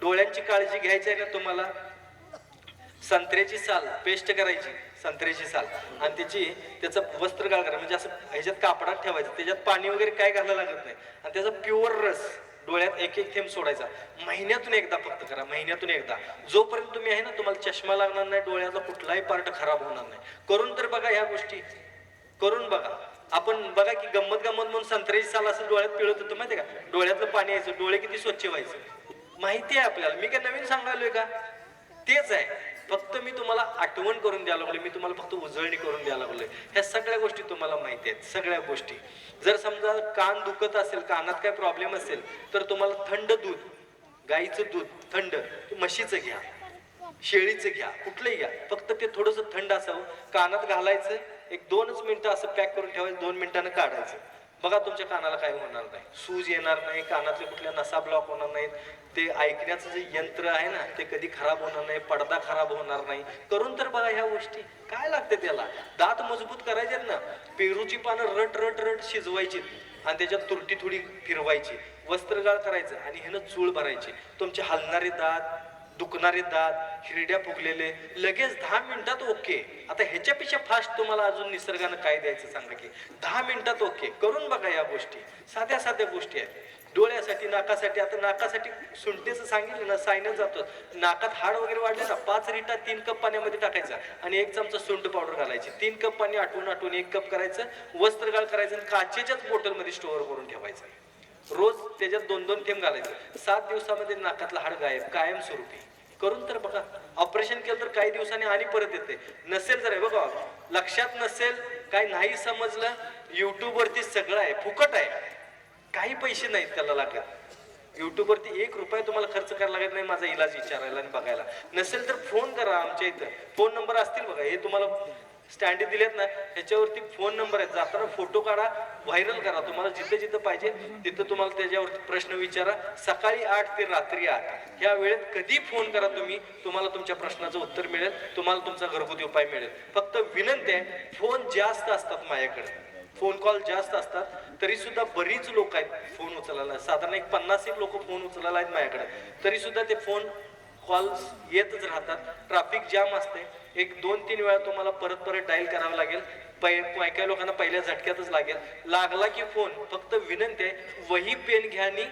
डोळ्यांची काळजी घ्यायची आहे ना तुम्हाला? संत्र्याची साल पेस्ट करायची संत्र्याची साल. आणि त्याची त्याचं वस्त्र काळ करा. म्हणजे असं ह्याच्यात कापडात ठेवायचं. त्याच्यात पाणी वगैरे काय घालायला लागत नाही. आणि त्याचा प्युअर रस. डोळ्यात एक एक थेंब सोडायचा. महिन्यातून एकदा फक्त करा. महिन्यातून एकदा. जोपर्यंत तुम्ही आहे ना तुम्हाला चष्मा लागणार नाही डोळ्यातला कुठलाही पार्ट खराब होणार नाही. करून तर बघा ह्या गोष्टी. करून बघा. आपण बघा की गंमत गंमत म्हणून संत्र्याची साल असं डोळ्यात पिळत होतं माहिती का? डोळ्यातलं पाणी यायचं. डोळे किती स्वच्छ व्हायचं. माहिती आहे आपल्याला. मी काय नवीन सांगायलोय का? तेच आहे. फक्त मी तुम्हाला आठवण करून द्यायला लागलोय. मी तुम्हाला फक्त उजळणी करून द्यायला लागलोय. ह्या सगळ्या गोष्टी तुम्हाला माहिती आहेत. सगळ्या गोष्टी. जर समजा कान दुखत असेल कानात काय प्रॉब्लेम असेल तर तुम्हाला थंड दूध गाईचं दूध थंड म्हशीचं घ्या. शेळीचं घ्या. कुठलंही घ्या. फक्त ते थोडंसं थंड असावं. कानात घालायचं. एक दोनच मिनिटं असं पॅक करून ठेवायचं. दोन मिनिटानं काढायचं. बघा तुमच्या कानाला काही होणार नाही. सूज येणार नाही कानातले कुठल्या नसा ब्लॉक होणार नाहीत. ते ऐकण्याचं जे यंत्र आहे ना ते कधी खराब होणार नाही पडदा खराब होणार नाही. करून तर बघा ह्या गोष्टी. काय लागते त्याला? दात मजबूत करायचे ना पेरूची पानं रट रट रट शिजवायची आणि त्याच्यात तुरटी थोडी फिरवायची. वस्त्रगाळ करायचं आणि ह्यानं चूळ भरायची. तुमचे हलणारे दात दुखणारे दात हिरड्या फुगलेले लगेच दहा मिनिटात ओके. आता ह्याच्यापेक्षा फास्ट तुम्हाला अजून निसर्गानं काय द्यायचं सांगा की? दहा मिनिटात ओके. करून बघा या गोष्टी. साध्या साध्या गोष्टी आहेत. डोळ्यासाठी नाकासाठी आता नाकासाठी सुंटेचं सांगितलं ना सायनं जातो नाकात हाड वगैरे वाढले ना पाच रिटा तीन कप पाण्यामध्ये टाकायचा आणि एक चमचा सुंट पावडर घालायची. तीन कप पाणी आठवून आठवून एक कप करायचं वस्त्रगाळ करायचं आणि काचेच्याच बॉटलमध्ये स्टोअर करून ठेवायचं. रोज त्याच्यात दोन दोन थेंब घालायचं. सात दिवसामध्ये नाकातलं हाड गायब कायमस्वरूपी. करून तर बघा. ऑपरेशन केलं तर काही दिवसांनी आणि परत येते. नसेल तर आहे बघा. लक्षात नसेल काय नाही समजलं युट्यूबवरती सगळं आहे. फुकट आहे. काही पैसे नाहीत त्याला लागत. युट्यूबवरती एक रुपया तुम्हाला खर्च करायला लागत नाही माझा इलाज विचारायला आणि बघायला. नसेल तर फोन करा आमच्या इथं. फोन नंबर असतील बघा. हे तुम्हाला स्टँडी दिलेत ना ह्याच्यावरती फोन नंबर आहेत जाताना फोटो काढा. व्हायरल करा. तुम्हाला जिथं जिथं पाहिजे तिथं तुम्हाला त्याच्यावर प्रश्न विचारा. सकाळी आठ ते रात्री आठ. ह्या वेळेत कधी फोन करा तुम्ही तुम्हाला तुमच्या प्रश्नाचं उत्तर मिळेल तुम्हाला तुमचा घरगुती उपाय मिळेल. फक्त विनंती आहे फोन जास्त असतात माझ्याकडे. फोन कॉल जास्त असतात तरी सुद्धा बरीच लोक आहेत फोन उचलायला. साधारण एक पन्नास एक लोक फोन उचलायला आहेत माझ्याकडे. तरी सुद्धा ते फोन कॉल्स येतच राहतात. ट्रॅफिक जाम असते एक दोन तीन वेळा तुम्हाला परत परत डायल करावं लागेल. काही काही लोकांना पहिल्या झटक्यातच लागेल. लागला की फोन फक्त विनंती आहे वही पेन घ्या आणि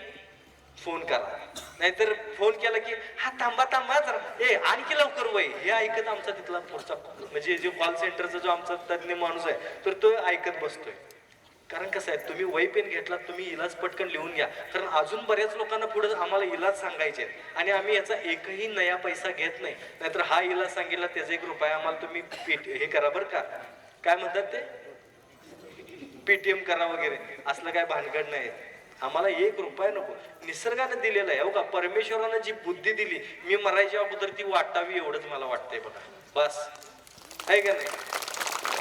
फोन करा. नाहीतर फोन केला की हा थांबा थांबा जरा. ए आणखी लवकर वय हे ऐकत आमचा तिथला पुढचा म्हणजे जे कॉल सेंटरचा जो आमचा तज्ज्ञ माणूस आहे तर तो ऐकत बसतोय. कारण कसं आहे तुम्ही वही पेन घेतला तुम्ही इलाज पटकन लिहून घ्या. कारण अजून बऱ्याच लोकांना पुढे आम्हाला इलाज सांगायचे आणि आम्ही याचा एकही नया पैसा घेत नाही. नाहीतर हा इलाज सांगितला त्याचा एक रुपया आम्हाला तुम्ही हे करा बरं का. काय म्हणतात ते? पेटीएम करा वगैरे. असलं काय भानगड नाही. आम्हाला एक रुपया नको. निसर्गानं दिलेला आहे हो का? परमेश्वरानं जी बुद्धी दिली मी मरायच्या अगोदर ती वाटावी एवढंच मला वाटतंय बघा. बस. आहे का नाही?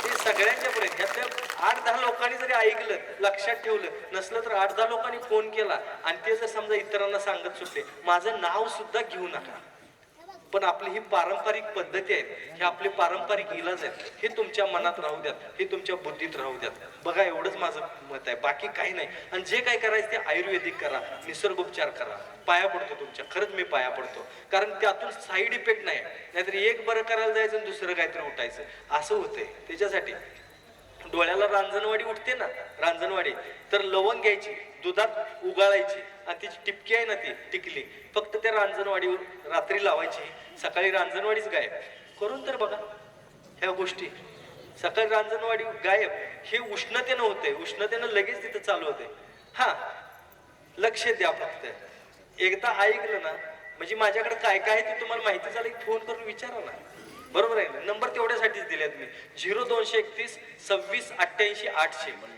ते सगळ्यांच्या पर्यंत ह्यातल्या आठ दहा लोकांनी जरी ऐकलं लक्षात ठेवलं नसलं तर आठ दहा लोकांनी फोन केला आणि ते जर समजा इतरांना सांगत सुटले माझं नाव सुद्धा घेऊ नका. पण आपली ही पारंपरिक पद्धती आहेत हे आपले पारंपरिक इलाज आहेत हे तुमच्या मनात राहू द्यात हे तुमच्या बुद्धीत राहू द्यात. बघा एवढंच माझं मत आहे. बाकी काही नाही. आणि जे काय करायचं ते आयुर्वेदिक करा निसर्गोपचार करा. पाया पडतो तुमच्या. खरंच मी पाया पडतो. कारण त्यातून साईड इफेक्ट नाही. नाहीतर एक बरं करायला जायचं आणि दुसरं काहीतरी उठायचं. असं होतंय. त्याच्यासाठी डोळ्याला रांजणवाडी उठते ना रांजणवाडी. तर लवंग घ्यायची दुधात उगाळायची आणि तिची टिपकी आहे ना ती टिकली. फक्त त्या रांजणवाडीवर रात्री लावायची. सकाळी रांजणवाडीच गायब. करून तर बघा ह्या गोष्टी. सकाळी रांजणवाडी गायब. हे उष्णतेनं होते उष्णतेनं लगेच तिथं चालू होते हा लक्ष द्या फक्त. एकदा ऐकलं ना म्हणजे माझ्याकडे काय काय आहे ते तुम्हाला माहिती झालं फोन करून विचारा ना. बरोबर आहे ना? नंबर तेवढ्यासाठीच दिलेत मी. झिरो दोनशे एकतीस सव्वीस अठ्ठ्याऐंशी आठशे.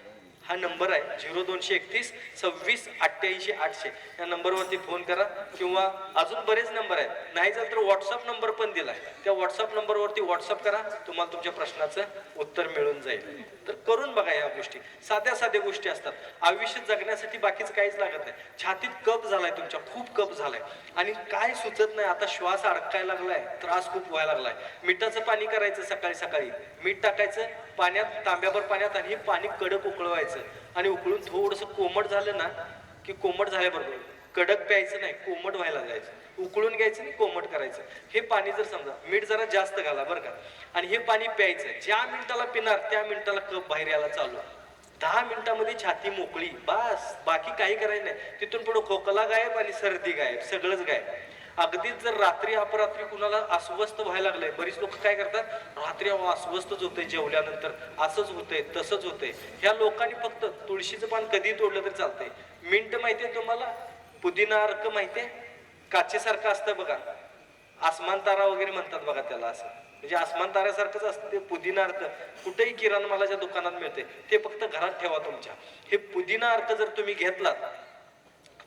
हा नंबर आहे झिरो दोनशे एकतीस सव्वीस अठ्ठ्याऐंशी आठशे. या नंबरवरती फोन करा किंवा अजून बरेच नंबर आहेत. नाही झालं तर व्हॉट्सअप नंबर पण दिला आहे. त्या व्हॉट्सअप नंबरवरती व्हॉट्सअप करा तुम्हाला तुमच्या प्रश्नाचं उत्तर मिळून जाईल. तर करून बघा या गोष्टी. साध्या साध्या गोष्टी असतात. आयुष्य जगण्यासाठी बाकीचं काहीच लागत नाही. छातीत कप झालाय तुमच्या खूप कप झालाय. आणि काय सुचत नाही आता श्वास अडकायला लागलाय त्रास खूप व्हायला लागलाय. मिठाचं पाणी करायचं सकाळी सकाळी. मीठ टाकायचं पाण्यात तांब्याभर पाण्यात आणि हे पाणी कडक उकळवायचं. आणि उकळून थोडंसं कोमट झालं ना की कोमट झाल्याबरोबर कडक प्यायचं नाही कोमट व्हायला जायचं उकळून उकळून घ्यायचं आणि कोमट करायचं. हे पाणी जर समजा मीठ जरा जास्त घाला बरं का. आणि हे पाणी प्यायचं. ज्या मिनिटाला पिणार त्या मिनिटाला कप बाहेर यायला चालू. दहा मिनिटामध्ये छाती मोकळी. बस. बाकी काही करायचं नाही. तिथून पुढे खोकला गायब आणि सर्दी गायब. सगळंच गायब. अगदीच जर रात्री अपरात्री कुणाला अस्वस्थ व्हायला लागलंय बरीच लोक काय करतात? रात्री अहो अस्वस्थच होतंय जेवल्यानंतर. असंच होतंय तसंच होतंय. ह्या लोकांनी फक्त तुळशीचं पान कधी तोडलं तरी चालतंय. मिंट माहितीये तुम्हाला? पुदिना अर्क माहितीये काचेसारखं असतं बघा. आसमान तारा वगैरे म्हणतात बघा त्याला असं. म्हणजे आसमान ताऱ्यासारखंच असतं ते पुदिना अर्क. कुठेही किराणा मालाच्या दुकानात मिळते ते फक्त घरात ठेवा तुमच्या. हे पुदिना अर्क जर तुम्ही घेतलात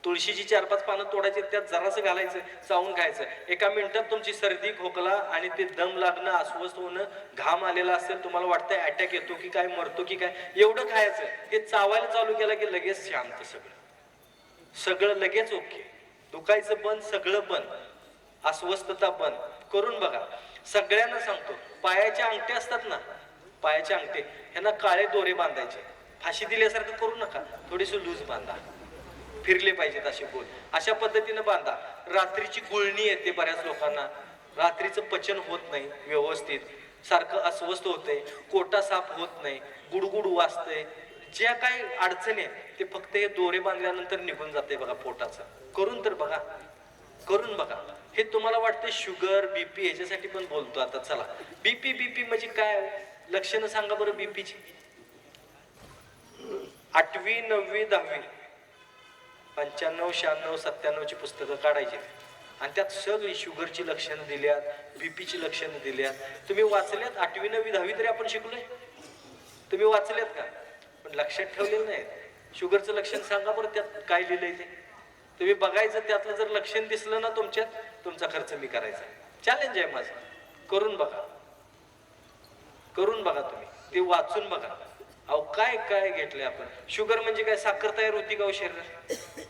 तुळशीची चार पाच पानं तोडायची त्यात जरासं घालायचं चावून खायचं. एका मिनिटात तुमची सर्दी खोकला आणि ते दम लागणं अस्वस्थ होणं घाम आलेला असेल तुम्हाला वाटतं अटॅक येतो की काय मरतो की काय एवढं खायचं. हे चावायला चालू केलं की लगेच शांत सगळं. सगळं लगेच ओके दुखायचं बंद सगळं बंद. अस्वस्थता बंद. करून बघा. सगळ्यांना सांगतो पायाच्या अंगठे असतात ना पायाचे अंगठे ह्यांना काळे दोरे बांधायचे. फाशी दिल्यासारखं करू नका. थोडीशी लूज बांधा. फिरले पाहिजेत असे बोल. अशा पद्धतीनं बांधा. रात्रीची गुळणी येते बऱ्याच लोकांना. रात्रीचं पचन होत नाही व्यवस्थित. सारखं अस्वस्थ होतंय. कोटा साफ होत नाही. गुडगुड वाचतंय ज्या काही अडचणी आहेत ते फक्त हे दोरे बांधल्यानंतर निघून जाते बघा पोटाचं. करून तर बघा. करून बघा. हे तुम्हाला वाटते शुगर बीपी ह्याच्यासाठी पण बोलतो आता चला. बीपी बीपी म्हणजे काय? लक्षणं सांगा बरं बीपीची आठवी नववी दहावी. पंच्याण्णव शहाण्णव सत्त्याण्णवची पुस्तकं काढायची. आणि त्यात सगळी शुगरची लक्षणं दिल्यात बीपीची लक्षणं दिल्यात. तुम्ही वाचल्यात आठवी नववी दहावी तरी आपण शिकलोय? तुम्ही वाचल्यात का? पण लक्षात ठेवलेलं नाही. शुगरचं लक्षण सांगा बरं त्यात काय लिहिलंय ते. तुम्ही बघायचं त्यातलं जर लक्षण दिसलं ना तुमच्यात तुमचा खर्च मी करायचा. चॅलेंज आहे माझं. करून बघा. करून बघा तुम्ही. ते वाचून बघा. अहो काय काय घेतलंय आपण? शुगर म्हणजे काय? साखर तयार होती का हो शरीरात?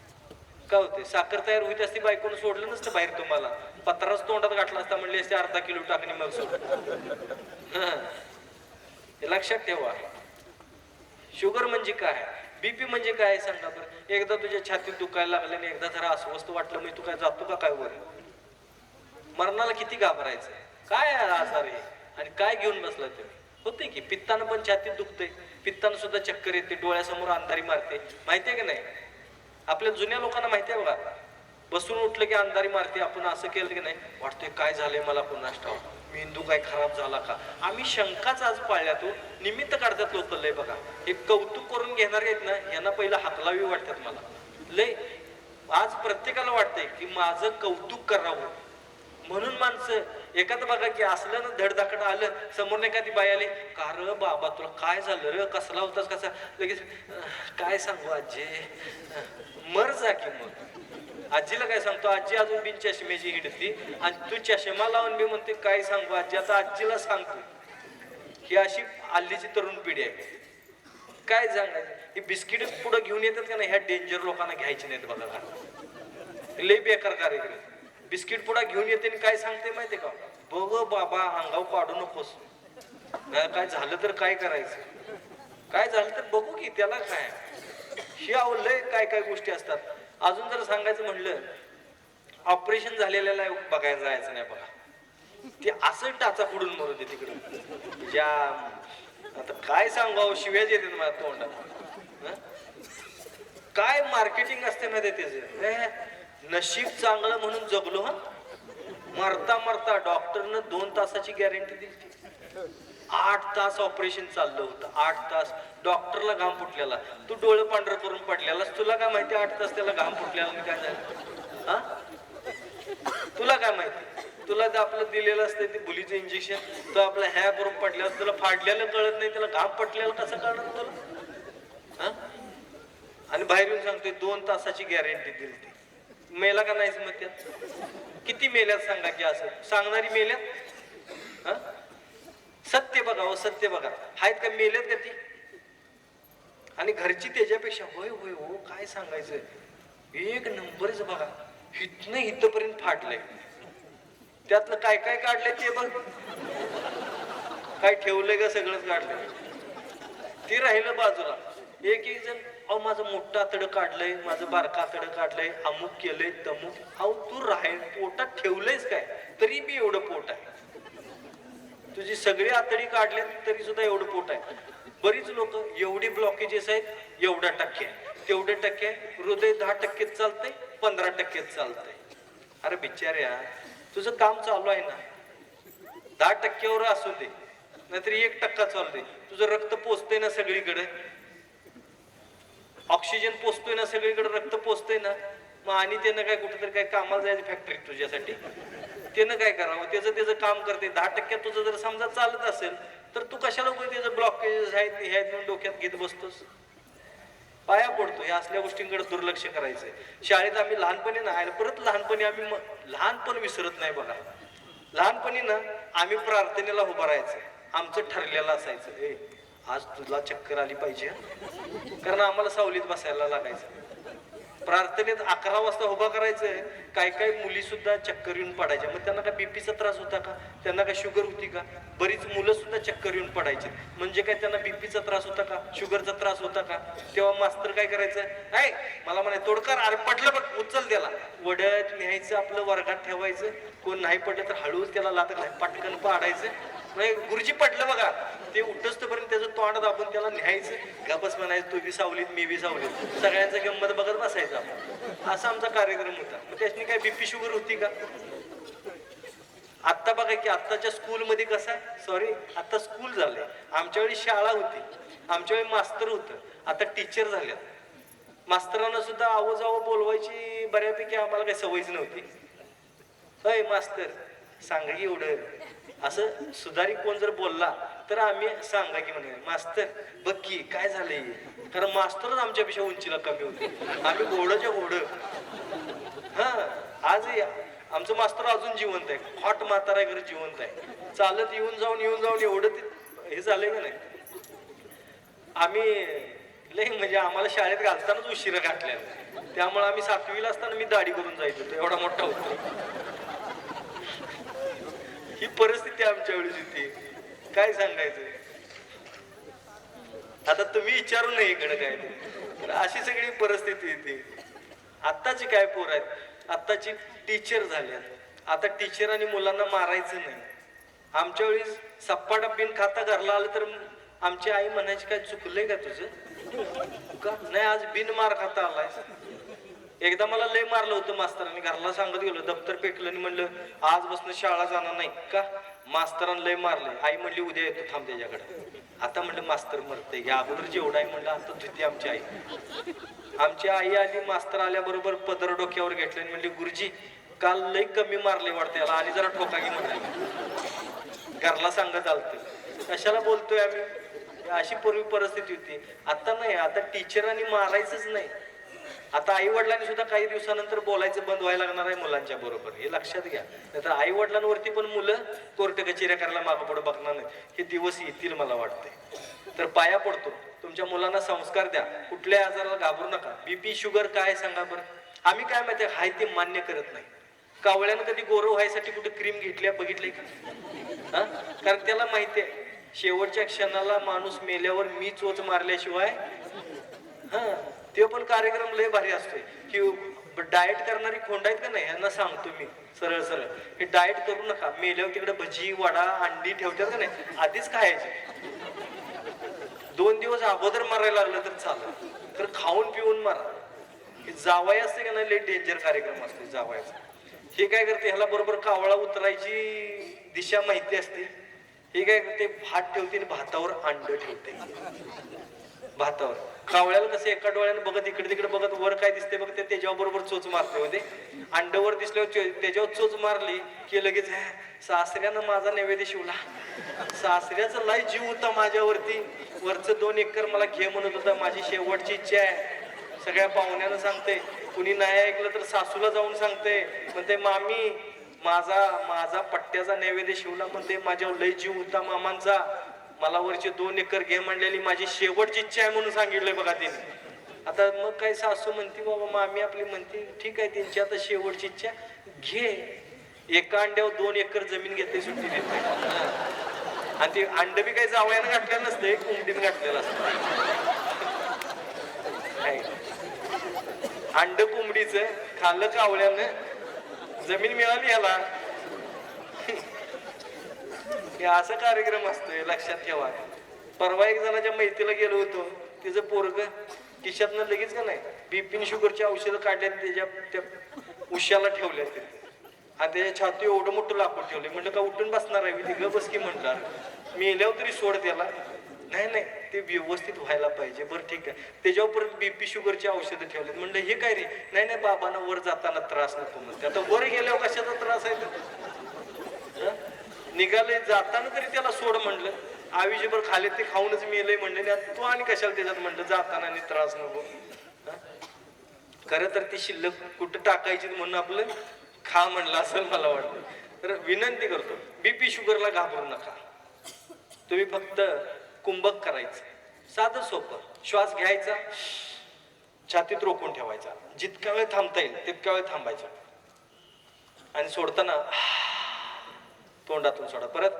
का होते? साखर तयार होती असती बायकोनं सोडलं नसतं बाहेर तुम्हाला. पत्राच तोंडात गाठला असता म्हणले असते अर्धा किलो टाकणी मग सोड. लक्षात ठेवा. शुगर म्हणजे काय? बीपी म्हणजे काय सांगा बरं? एकदा तुझ्या छातीत दुखायला लागलं आणि एकदा जरा अस्वस्थ वाटलं म्हणजे तू काय जातो का काय वर मरणाला किती घाबरायचं? काय आजार आहे? आणि काय घेऊन बसला तुम्ही? होते की पित्तानं पण छातीत दुखते पित्तानं सुद्धा चक्कर येते डोळ्यासमोर अंधारी मारते. माहितीये की नाही? आपल्या जुन्या लोकांना माहिती आहे बघा. बसून उठलं की अंधारी मारते. आपण असं केलं की नाही? वाटतंय काय झालंय मला पुन्हा ठाव मेंदू काय खराब झाला का? आम्ही शंकाच आज पाळल्यातून निमित्त काढतात लोक लय बघा. हे कौतुक करून घेणारे आहेत ना यांना पहिलं हाकलावी वाटतात मला. लय. आज प्रत्येकाला वाटतंय की माझं कौतुक करावं. म्हणून माणसं एखादं बघा की असलं ना धडधाकड आलं समोर एखादी बाई आली का र बाबा तुला काय झालं र? कसला होतास कसा? लगेच काय सांगू आजी? मर जा की मग. आजीला काय सांगतो? आजी अजून बिन चष्मेची हिडती आणि तू चष्मा लावून मी म्हणते काय सांगू आजी? आता आजीला सांगतो ही अशी हल्लीची तरुण पिढी आहे. काय सांगायचं? हे बिस्किट पुढे घेऊन येतात का नाही? ह्या डेंजर लोकांना घ्यायची नाहीत बघा लय बेकार कार्यक्रम. बिस्किट पुडा घेऊन येते आणि काय सांगते माहिती का? बघ बाबा अंगाव काढू नकोस. काय झालं तर काय करायचं? काय झालं तर बघू की त्याला काय? हे आवडलंय काय काय गोष्टी असतात. अजून जर सांगायचं म्हणलं ऑपरेशन झालेल्याला बघायला जायचं नाही बघा. ते असं टाचा फुडून मरू दे तिकडे ज्या आता काय सांगावं शिव्याच येते मला तोंडात. काय मार्केटिंग असते माहिती त्याचं? नशीब चांगलं म्हणून जगलो हा? मरता मरता डॉक्टरनं दोन तासाची गॅरंटी दिली. आठ तास ऑपरेशन चाललं होतं आठ तास. डॉक्टरला घाम फुटलेला. तू डोळं पांढरं करून पडलेलास. तुला काय माहिती आठ तास त्याला घाम फुटलेला काय झालं? हा? तुला काय माहिती? तुला जर आपलं दिलेलं असतं ते बुलीचं इंजेक्शन तो आपला ह्या करून पडल्यास तुला फाडलेलं कळत नाही त्याला घाम पटलेलं कसं कळणार तुला? आणि बाहेर येऊन सांगतोय दोन तासाची गॅरंटी दिली ती. मेला का नाहीच मग त्यात? किती मेल्यात सांगा की असं? सांगणारी मेल्यात हा? सत्य बघा हो सत्य बघा. आहेत का मेल्यात का ती? आणि घरची त्याच्यापेक्षा होय होय हो काय सांगायचं एक नंबरच बघा. इथनं हिथपर्यंत फाटलंय. त्यातलं काय काय काढलंय ते बघ. काय ठेवलंय का सगळंच काढलंय? ते राहिलं बाजूला. एक एक जण अहो माझं मोठं आतडं काढलंय माझं बारकं आतडं काढलंय अमुक केलंय तमुक. अहो तू राहील पोटात ठेवलंयस काय? तरी बी एवढं पोट आहे. तुझी सगळी आतडी काढले तरी सुद्धा एवढं पोट आहे. बरीच लोक एवढी ब्लॉकेजेस आहेत एवढ्या टक्के तेवढे टक्के हृदय दहा टक्केच चालतंय पंधरा टक्केच चालतंय. अरे बिचार्या तुझं काम चालू आहे ना. दहा टक्क्यावर असू दे नाहीतर एक टक्का चालू दे. तुझं रक्त पोचतंय ना सगळीकडे. ऑक्सिजन पोचतोय ना सगळीकडे रक्त पोचतोय ना मग आणि त्यानं काय कुठेतरी काय कामाला जायचं फॅक्टरी तुझ्यासाठी. त्यानं काय करावं? त्याचं त्याचं काम करते दहा टक्क्या तुझं जर समजा चालत असेल तर तू कशाला उगाच त्याचं ब्लॉकेजेस आहेत हे आहेत म्हणून डोक्यात घेत बसतोस? पाया पडतो या असल्या गोष्टींकडे दुर्लक्ष करायचंय. शाळेत आम्ही लहानपणी ना आहे परत लहानपणी आम्ही लहानपण विसरत नाही बघा. लहानपणी ना आम्ही प्रार्थनेला उभं राहायचं आमचं ठरलेलं असायचं. हे आज तुला चक्कर आली पाहिजे. हं?" कारण आम्हाला सावलीत बसायला लागायचं. प्रार्थनेत अकरा वाजता उभा करायचंय. काय काय मुली सुद्धा चक्कर येऊन पडायच्या. मग त्यांना काय बीपीचा त्रास होता का? त्यांना काय शुगर होती का? बरीच मुलं सुद्धा चक्कर येऊन पडायची. म्हणजे काय त्यांना बीपीचा त्रास होता का? शुगरचा त्रास होता का? तेव्हा मास्तर काय करायचं? नाही मला म्हणाय तोडकर अरे पटलं बघ उचल त्याला. वडत न्यायचं आपलं वर्गात ठेवायचं. कोण नाही पडलं तर हळूच त्याला लात नाही पटकन पाडायचं. गुरुजी पडलं बघा. ते उठस्तपर्यंत त्याचं तोंड दाबून त्याला न्यायचं. गपस म्हणायचं तू बी सावलीत मी बी सावलीत. सगळ्यांचं गंमत बघत बसायचं आपण. असा आमचा कार्यक्रम होता. मग त्याच्यानी काय बीपी शुगर होती का? आत्ता बघा की आत्ताच्या स्कूलमध्ये कसं आहे सॉरी आत्ता स्कूल झालंय. आमच्या वेळी शाळा होती. आमच्या वेळी मास्तर होतं. आता टीचर झाल्या मास्तरांना सुद्धा आवाजावं बोलवायची बऱ्यापैकी आम्हाला काही सवयच नव्हती. अय मास्तर सांगा की एवढं. असं सुधारी कोण जर बोलला तर आम्ही सांगा की म्हणे मास्तर बघ की काय झालंय? कारण मास्तरच आमच्यापेक्षा उंचीला कमी होते. आम्ही घोडच्या घोड. हा आज आमचं मास्तर अजून जिवंत आहे. हॉट म्हातारा आहे खरं जिवंत आहे. चालत येऊन जाऊन येऊन जाऊन एवढं ते हे झालंय का नाही? आम्ही लय म्हणजे आम्हाला शाळेत घालतानाच उशिरा घातल्या त्यामुळे आम्ही सातवीला असताना मी दाढी करून जायचो. एवढा मोठा होतो. होती आमच्या वेळेस इथे. काय सांगायचं? आता तुम्ही विचारू नये इकडे काय ते. तर अशी सगळी परिस्थिती येते आत्ताची काय पोर आहेत? आत्ताची टीचर झाल्यात आता टीचर आणि मुलांना मारायचं नाही. आमच्या वेळेस सप्पा डब्बीन खाता घरला आलं तर आमची आई म्हणायची काय चुकलंय का तुझं? का? नाही आज बिन मार खाता आलाय एकदा मला लय मारलं होतं मास्तरांनी. घरला सांगत गेलो दप्तर पेटलं आणि म्हणलं आजपासून शाळा जाणार नाही. का? मास्तरानं लय मारलंय आई म्हणली उद्या येतो थांब त्याच्याकडे. आता म्हणलं मास्तर मरतंय. या अगोदर जेवढा आहे म्हणलं आता धुती आमची आई. आमची आई आली मास्तर आल्याबरोबर पदर डोक्यावर घेतलं आणि म्हणली गुरुजी काल लय कमी मारले वाटते याला. आणि जरा ठोका घे म्हणाली. घरला सांगत आलत. कशाला बोलतोय आम्ही? अशी पूर्वी परिस्थिती होती. आता नाही आता टीचरांनी मारायचंच नाही. आता आई वडिलांनी सुद्धा काही दिवसानंतर बोलायचं बंद व्हायला लागणार आहे मुलांच्या बरोबर. हे लक्षात घ्या. नाहीतर आई वडिलांवरती पण मुलं कोर्ट कचेऱ्या करायला मागं पुढे बघणार नाही हे दिवस येतील मला वाटतंय. तर पाया पडतो. तुमच्या मुलांना संस्कार द्या. कुठल्याही आजाराला घाबरू नका. बीपी शुगर काय सांगा बरं? आम्ही काय माहिती हाय ते मान्य करत नाही. कावळ्यानं कधी गोरव व्हायसाठी कुठे क्रीम घेतल्या बघितलंय का? हा? कारण त्याला माहिती आहे. शेवटच्या क्षणाला माणूस मेल्यावर मी चोच मारल्याशिवाय हा? ते पण कार्यक्रम लय भारी असतोय. की डाएट करणारी खोंड आहेत का नाही यांना सांगतो मी सरळ सरळ. हे डाएट करू नका. मेल्यावर तिकडे भजी वडा अंडी ठेवतात का नाही आधीच खायचे. दोन दिवस अगोदर मारायला लागलं तर चालत तर खाऊन पिऊन मारा. हे असते का नाही लय डेंजर कार्यक्रम असतो जावायचा हे काय करते ह्याला बरोबर कावळा उतरायची दिशा माहिती असते. हे काय करते भात ठेवते आणि भातावर अंड ठेवते. भातावर. कावळ्याला कसं एका डोळ्याने बघत इकडे तिकडे बघत वर काय दिसते बघ ते त्याच्यावर बरोबर चोच मारते म्हणजे. होते अंडवर दिसल्यावर त्याच्यावर चोच मारली की लगेच सासऱ्यानं माझा नैवेद्य शिवला. सासऱ्याचा लय जीव होता माझ्यावरती. वरचं दोन एकर मला घे म्हणत होता. माझी शेवटची इच्छा आहे. सगळ्या पाहुण्यानं सांगते कुणी नाही ऐकलं तर सासूला जाऊन सांगते म्हणते मामी माझा माझा पट्ट्याचा नैवेद्य शिवला. म्हणते माझ्यावर लय जीव होता मामांचा. मला वरचे दोन एकर घे म्हणलेली माझी शेवटची इच्छा आहे म्हणून सांगितलंय बघा तिने. आता मग काय सासू म्हणते बाबा मामी आपली म्हणते ठीक आहे त्यांची आता शेवटची इच्छा घे. एका अंड्यावर दोन एकर जमीन घेते सुट्टी देते आणि ते अंड बी काही जावयानं घातलेलं नसतं कोंबडीनं घातलेलं असतं. अंड कुंबडीचं खाल्लं कावळ्यानं जमीन मिळाली याला हे असा कार्यक्रम असतोय लक्षात ठेवा. परवा एक जणाच्या मैत्रीला गेलो होतो. तिचं पोरग खिशातनं लगेच का नाही बीपीन शुगरची औषधं काढल्यात त्याच्या त्या उश्याला ठेवल्या ते. आणि त्याच्या छाती एवढं मोठं लाकूड ठेवले म्हणलं का उठून बसणार आहे? मी ती ग बस की म्हटलं. मी तरी सोड त्याला. नाही नाही ते व्यवस्थित व्हायला पाहिजे. बरं ठीक आहे. त्याच्यावर परत बीपी शुगरची औषधं ठेवलेत म्हणलं हे काय रे? नाही नाही बाबांना वर जाताना त्रास नको म्हणते. आता वर गेल्यावर कशाचा त्रास आहे तर? निघाले जाताना तरी त्याला सोड म्हणलं. आवीजीभर खाले ते खाऊनच मेलंय म्हणले तू आणि कशाला त्याच्यात म्हणलं जाताना आणि त्रास नको. खरं तर ती शिल्लक कुठं टाकायची म्हणून आपलं खा म्हणलं असं मला वाटतं. तर विनंती करतो बीपी शुगरला घाबरू नका. तुम्ही फक्त कुंभक करायचं. साधं सोपं. श्वास घ्यायचा छातीत रोखून ठेवायचा. जितका वेळ थांबता येईल तितका वेळ थांबायचा. आणि सोडताना तोंडातून सोडा. परत.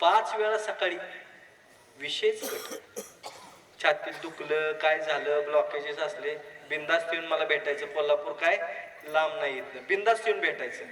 पाच वेळा सकाळी विशेष कट छातीत दुखलं काय झालं ब्लॉकेजेस असले बिंदास्त येऊन मला भेटायचं. कोल्हापूर काय? लांब नाही येत बिंदास्त येऊन भेटायचं.